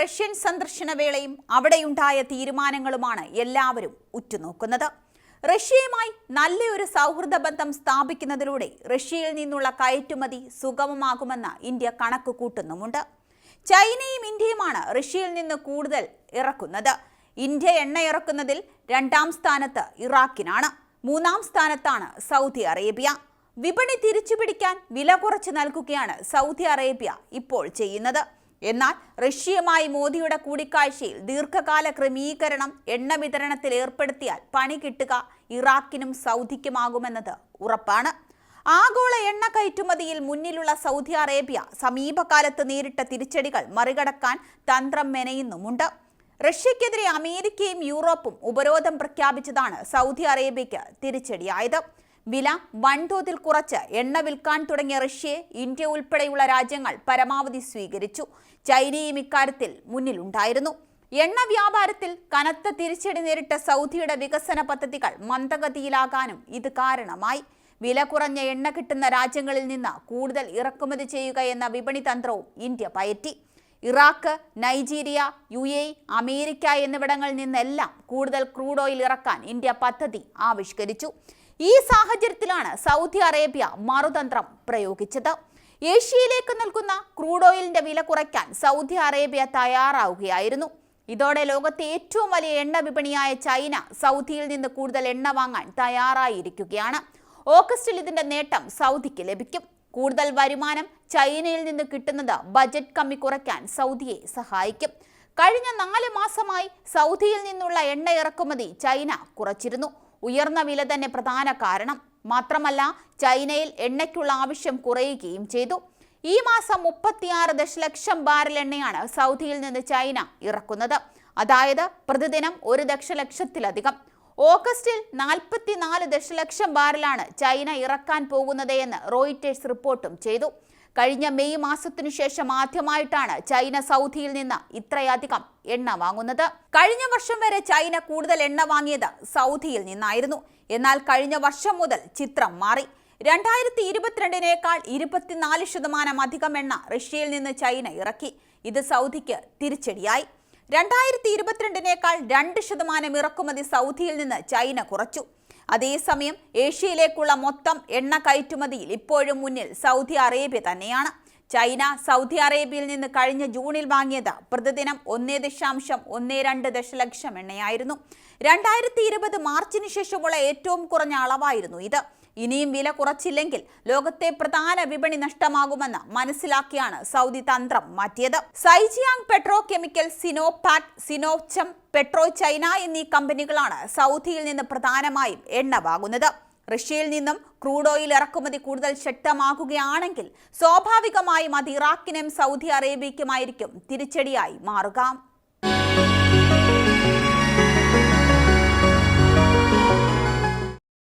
Russian സന്ദർശന വേളയും അവിടെയുണ്ടായ തീരുമാനങ്ങളുമാണ് എല്ലാവരും ഉറ്റുനോക്കുന്നത്. റഷ്യയുമായി നല്ലൊരു സൗഹൃദ ബന്ധം സ്ഥാപിക്കുന്നതിലൂടെ റഷ്യയിൽ നിന്നുള്ള കയറ്റുമതി സുഗമമാകുമെന്ന് ഇന്ത്യ കണക്ക് കൂട്ടുന്നുമുണ്ട് ചൈനയും ഇന്ത്യയുമാണ് റഷ്യയിൽ നിന്ന് കൂടുതൽ ഇറക്കുന്നത്. ഇന്ത്യ എണ്ണ ഇറക്കുന്നതിൽ രണ്ടാം സ്ഥാനത്ത് ഇറാഖിനാണ്. മൂന്നാം സ്ഥാനത്താണ് സൗദി അറേബ്യ. വിപണി തിരിച്ചുപിടിക്കാൻ വില കുറച്ച് നൽകുകയാണ് സൗദി അറേബ്യ ഇപ്പോൾ ചെയ്യുന്നത്. എന്നാൽ റഷ്യയുമായി മോദിയുടെ കൂടിക്കാഴ്ചയിൽ ദീർഘകാല ക്രമീകരണം എണ്ണ വിതരണത്തിൽ ഏർപ്പെടുത്തിയാൽ പണി കിട്ടുക ഇറാഖിനും സൗദിക്കുമാകുമെന്നത് ഉറപ്പാണ്. ആഗോള എണ്ണ കയറ്റുമതിയിൽ മുന്നിലുള്ള സൗദി അറേബ്യ സമീപകാലത്ത് നേരിട്ട തിരിച്ചടികൾ മറികടക്കാൻ തന്ത്രം മെനയുന്നുമുണ്ട്. റഷ്യക്കെതിരെ അമേരിക്കയും യൂറോപ്പും ഉപരോധം പ്രഖ്യാപിച്ചതാണ് സൗദി അറേബ്യയ്ക്ക് തിരിച്ചടിയായത്. വില വൻതോതിൽ കുറച്ച് എണ്ണ വിൽക്കാൻ തുടങ്ങിയ റഷ്യയെ ഇന്ത്യ ഉൾപ്പെടെയുള്ള രാജ്യങ്ങൾ പരമാവധി സ്വീകരിച്ചു. ചൈനയും ഇക്കാര്യത്തിൽ മുന്നിലുണ്ടായിരുന്നു. എണ്ണ വ്യാപാരത്തിൽ കനത്ത തിരിച്ചടി നേരിട്ട സൗദിയുടെ വികസന പദ്ധതികൾ മന്ദഗതിയിലാകാനും ഇത് കാരണമായി. വില കുറഞ്ഞ എണ്ണ കിട്ടുന്ന രാജ്യങ്ങളിൽ നിന്ന് കൂടുതൽ ഇറക്കുമതി ചെയ്യുക എന്ന വിപണി തന്ത്രവും India പയറ്റി. Iraq Nigeria U A America എന്നിവിടങ്ങളിൽ നിന്നെല്ലാം കൂടുതൽ ക്രൂഡ് ഓയിൽ ഇറക്കാൻ ഇന്ത്യ പദ്ധതി ആവിഷ്കരിച്ചു. ഈ സാഹചര്യത്തിലാണ് സൗദി അറേബ്യ മറുതന്ത്രം പ്രയോഗിച്ചത്. ഏഷ്യയിലേക്ക് നൽകുന്ന ക്രൂഡ് ഓയിലിന്റെ വില കുറയ്ക്കാൻ സൗദി അറേബ്യ തയ്യാറാവുകയായിരുന്നു. ഇതോടെ ലോകത്തെ ഏറ്റവും വലിയ എണ്ണ വിപണിയായ ചൈന സൗദിയിൽ നിന്ന് കൂടുതൽ എണ്ണ വാങ്ങാൻ തയ്യാറായിരിക്കുകയാണ്. ഓഗസ്റ്റിൽ ഇതിന്റെ നേട്ടം സൗദിക്ക് ലഭിക്കും. കൂടുതൽ വരുമാനം ചൈനയിൽ നിന്ന് കിട്ടുന്നത് ബജറ്റ് കമ്മി കുറയ്ക്കാൻ സൗദിയെ സഹായിക്കും. കഴിഞ്ഞ നാല് മാസമായി സൗദിയിൽ നിന്നുള്ള എണ്ണ ഇറക്കുമതി ചൈന കുറച്ചിരുന്നു. ഉയർന്ന വില തന്നെ പ്രധാന കാരണം. മാത്രമല്ല ചൈനയിൽ എണ്ണയ്ക്കുള്ള ആവശ്യം കുറയുകയും ചെയ്തു. ഈ മാസം മുപ്പത്തിയാറ് ദശലക്ഷം ബാരൽ എണ്ണയാണ് സൗദിയിൽ നിന്ന് ചൈന ഇറക്കുന്നത്. അതായത് പ്രതിദിനം ഒരു ദശലക്ഷത്തിലധികം. ഓഗസ്റ്റിൽ നാൽപ്പത്തിനാല് ദശലക്ഷം ബാരലാണ് ചൈന ഇറക്കാൻ പോകുന്നത് എന്ന് റോയിറ്റേഴ്സ് റിപ്പോർട്ടും ചെയ്തു. കഴിഞ്ഞ മെയ് മാസത്തിനു ശേഷം ആദ്യമായിട്ടാണ് ചൈന സൗദിയിൽ നിന്ന് ഇത്രയധികം എണ്ണ വാങ്ങുന്നത്. കഴിഞ്ഞ വർഷം വരെ ചൈന കൂടുതൽ എണ്ണ വാങ്ങിയത് സൗദിയിൽ നിന്നായിരുന്നു. എന്നാൽ കഴിഞ്ഞ വർഷം മുതൽ ചിത്രം മാറി. രണ്ടായിരത്തി ഇരുപത്തിരണ്ടിനേക്കാൾ ഇരുപത്തിനാല് ശതമാനം അധികം എണ്ണ റഷ്യയിൽ നിന്ന് ചൈന ഇറക്കി. ഇത് സൗദിക്ക് തിരിച്ചടിയായി. രണ്ടായിരത്തി ഇരുപത്തിരണ്ടിനേക്കാൾ രണ്ട് ശതമാനം ഇറക്കുമതി സൗദിയിൽ നിന്ന് ചൈന കുറച്ചു. അതേസമയം ഏഷ്യയിലേക്കുള്ള മൊത്തം എണ്ണ കയറ്റുമതിയിൽ ഇപ്പോഴും മുന്നിൽ സൗദി അറേബ്യ തന്നെയാണ്. ചൈന സൗദി അറേബ്യയിൽ നിന്ന് കഴിഞ്ഞ ജൂണിൽ വാങ്ങിയത് പ്രതിദിനം ഒന്നേ ദശാംശം ഒന്നേ രണ്ട് ദശലക്ഷം എണ്ണയായിരുന്നു. രണ്ടായിരത്തി ഇരുപത് മാർച്ചിന് ശേഷമുള്ള ഏറ്റവും കുറഞ്ഞ അളവായിരുന്നു ഇത്. ഇനിയും വില കുറച്ചില്ലെങ്കിൽ ലോകത്തെ പ്രധാന വിപണി നഷ്ടമാകുമെന്ന് മനസ്സിലാക്കിയാണ് സൗദി തന്ത്രം മാറ്റിയത്. Zhejiang petrochemical Sinopec Sinochem PetroChina എന്നീ കമ്പനികളാണ് സൗദിയിൽ നിന്ന് പ്രധാനമായും എണ്ണ വാങ്ങുന്നത്. റഷ്യയിൽ നിന്നും ക്രൂഡ് ഓയിൽ ഇറക്കുമതി കൂടുതൽ ശക്തമാക്കുകയാണെങ്കിൽ സ്വാഭാവികമായും അത് ഇറാഖിനും സൗദി അറേബ്യയ്ക്കുമായിരിക്കും തിരിച്ചടിയായി മാറുക.